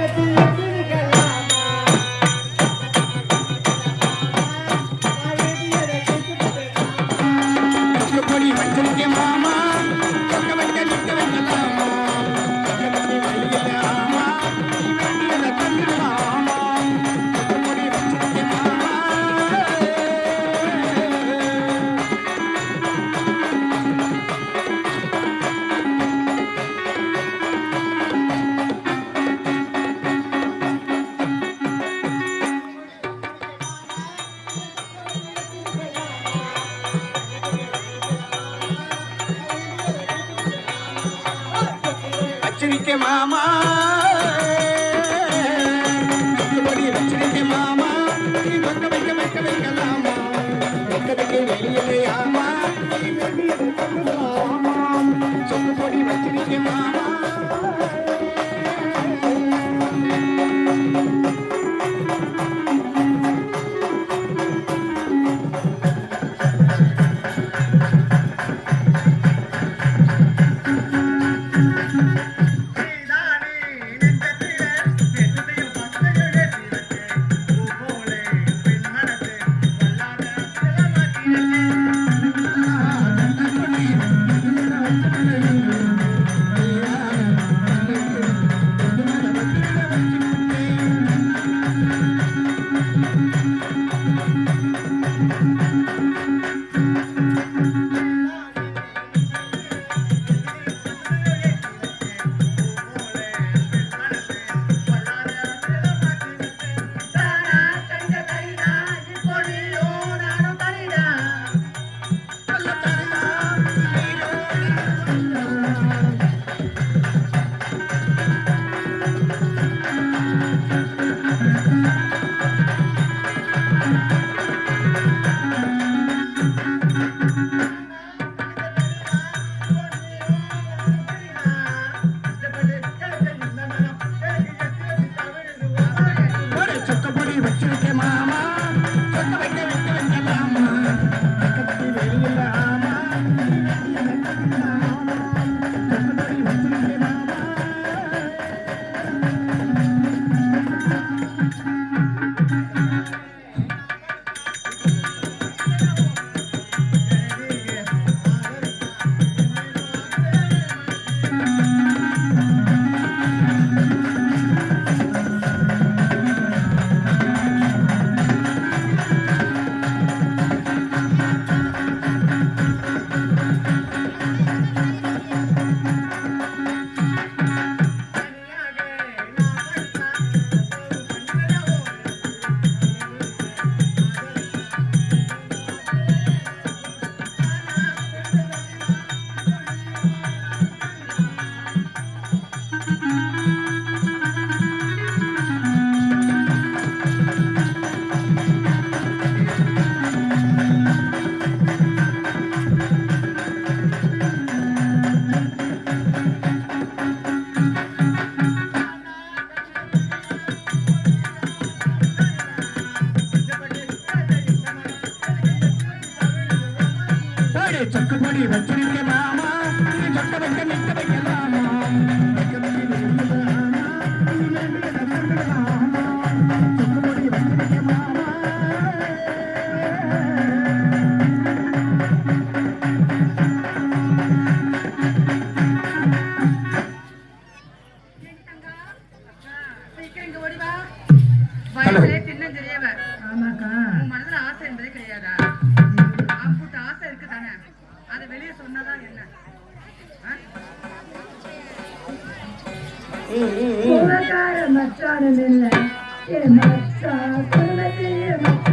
Come on, you లక్ష్మికి మామా. ఒక్కబడి లక్ష్మికి మామా. ఈ ఒక్క వెక్క వెక్క వెక్కలామా ఒక్కదికి వెళ్ళి ఆమా. చొప్పుబడి మామా. தந்துடலாமா சொக்கப்படி வச்சிருக்க மாமா சீக்கிரம் இங்க ஓடி வா. வயசுலே சின்னஞ்சிறியவ. உன் மனதுல ஆசை என்பதே கிடையாதா? உலகார மச்சான இல்ல. மச்சா குடும்பத்தையே மச்சா